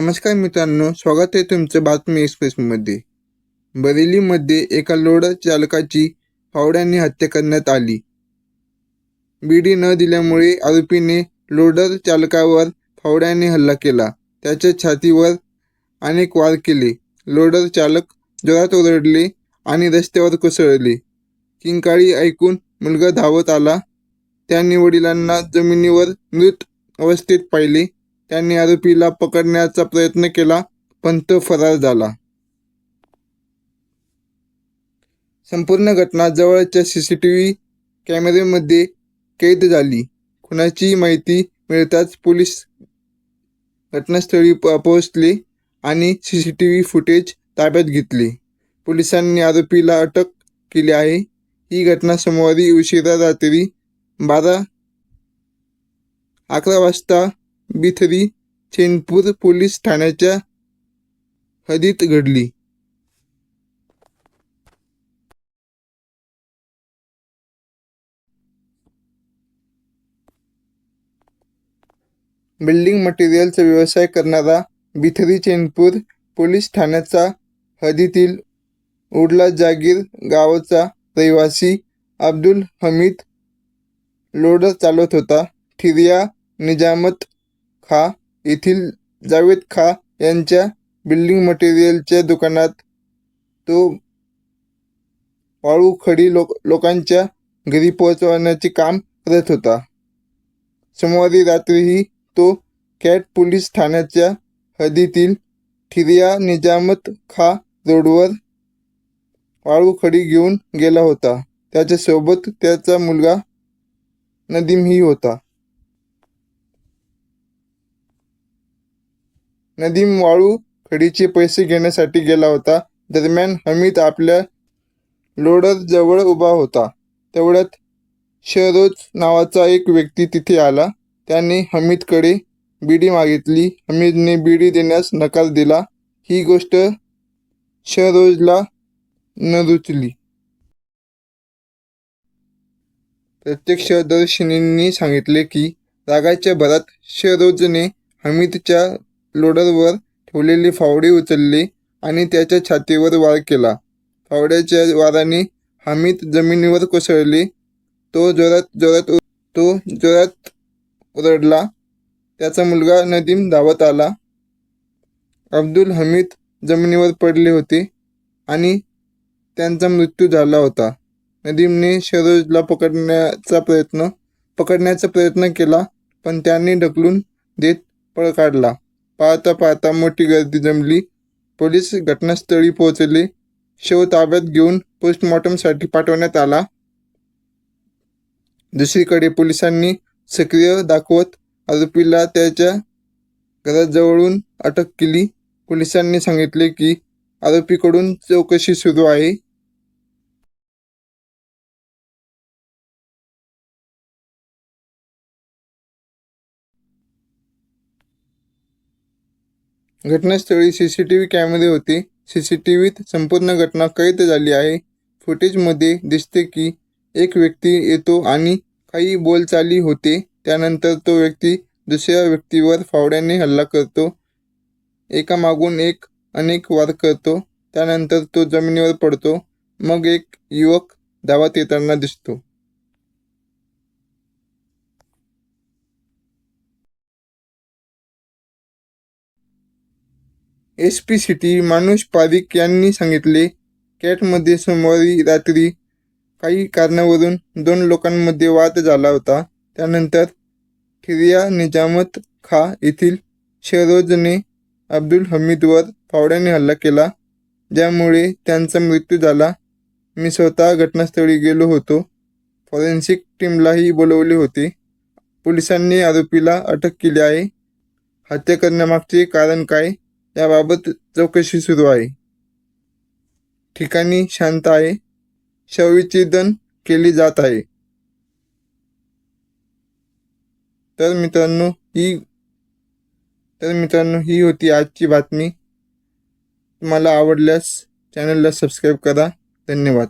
नमस्कार मित्रांनो स्वागत आहे तुमचं बातमी एक्सप्रेसमध्ये. बरेलीमध्ये एका लोडर चालकाची फावड्याने हत्या करण्यात आली. बीडी न दिल्यामुळे आरोपीने लोडर चालकावर फावड्याने हल्ला केला. त्याच्या छातीवर अनेक वार केले. लोडर चालक जोरात ओरडले आणि रस्त्यावर कोसळले. किंकाळी ऐकून मुलगा धावत आला. त्यांनी वडिलांना जमिनीवर मृत अवस्थेत पाहिले. त्यांनी आरोपीला पकडण्याचा प्रयत्न केला पण तो फरार झाला. संपूर्ण घटना जवळच्या सीसीटीव्ही कॅमेऱ्यामध्ये कैद झाली. खुनाची माहिती मिळताच पोलीस घटनास्थळी प- पोहोचले आणि सीसीटीव्ही फुटेज ताब्यात घेतले. पोलिसांनी आरोपीला अटक केली आहे. ही घटना सोमवारी उशिरा रात्री बारा अकरा वाजता बिथरी चेनपूर पोलीस ठाण्याच्या हदीत घडली. बिल्डिंग मटेरियलचा व्यवसाय करणारा बिथरी चेनपूर पोलीस ठाण्याचा हदीतील उडला जागीर गावाचा रहिवासी अब्दुल हमीद लोडर चालवत होता. ठिरिया निजामत खा. येथील जावेद खा यांच्या बिल्डिंग मटेरियलच्या दुकानात तो वाळू खडी लोक लोकांच्या घरी पोहोचवण्याचे काम करत होता. सोमवारी रात्रीही तो कॅट पोलीस ठाण्याच्या हद्दीतील ठिरिया निजामत खा रोडवर वाळू खडी घेऊन गेला होता. त्याच्यासोबत त्याचा मुलगा नदीमही होता. नदीम वाळू खडीचे पैसे घेण्यासाठी गेला होता. दरम्यान हमीद आपल्या लोडर जवळ उभा होता. तेवढ्यात शहरोज नावाचा एक व्यक्ती तिथे आला. त्याने हमीदकडे बिडी मागितली. हमीदने बिडी देण्यास नकार दिला. ही गोष्ट शहरोजला न रुचली. प्रत्यक्षदर्शिनींनी सांगितले की रागाच्या भरात शहरोजने हमीदच्या लोडरवर ठेवलेली फावडी उचलली आणि त्याच्या छातीवर वार केला. फावड्याच्या वाराने हमीद जमिनीवर कोसळली. तो जोरात जोरात तो जोरात ओरडला. त्याचा मुलगा नदीम धावत आला. अब्दुल हमीद जमिनीवर पडले होते आणि त्यांचा मृत्यू झाला होता. नदीमने शरोजला पकडण्याचा प्रयत्न पकडण्याचा प्रयत्न केला पण त्यांनी ढकलून देत पळ काढला. पाहता पाहता मोठी गर्दी जमली. पोलीस घटनास्थळी पोहोचले. शव ताब्यात घेऊन पोस्टमॉर्टमसाठी पाठवण्यात आला. दुसरीकडे पोलिसांनी सक्रिय दाखवत आरोपीला त्याच्या घराजवळून अटक केली. पोलिसांनी सांगितले की आरोपीकडून चौकशी सुरू आहे. घटनास्थळी सी सी टी व्ही कॅमेरे होते. सी सी टी व्हीत संपूर्ण घटना कैद झाली आहे. फुटेजमध्ये दिसते की एक व्यक्ती येतो आणि काही बोलचाली होते. त्यानंतर तो व्यक्ती दुसऱ्या व्यक्तीवर फावड्याने हल्ला करतो. एका मागून एक अनेक वार करतो. त्यानंतर तो जमिनीवर पडतो. मग एक युवक धावत येताना दिसतो. एस पी सिटी मानुष पारिक यांनी सांगितले कॅटमध्ये सोमवारी रात्री काही कारणावरून दोन लोकांमध्ये वाद झाला होता. त्यानंतर खिरिया निजामत खा येथील शेरोजने अब्दुल हमीदवर फावड्याने हल्ला केला ज्यामुळे त्यांचा मृत्यू झाला. मी स्वतः घटनास्थळी गेलो होतो. फॉरेन्सिक टीमलाही बोलवले होते. पोलिसांनी आरोपीला अटक केली आहे. हत्या करण्यामागचे कारण काय? याबाबत चौकशी सुरू आहे. ठिकाणी शांत आहे. शवविच्छेदन केली जात आहे. तर मित्रांनो ही तर मित्रांनो ही होती आजची बातमी. तुम्हाला आवडल्यास चॅनलला सबस्क्राईब करा. धन्यवाद.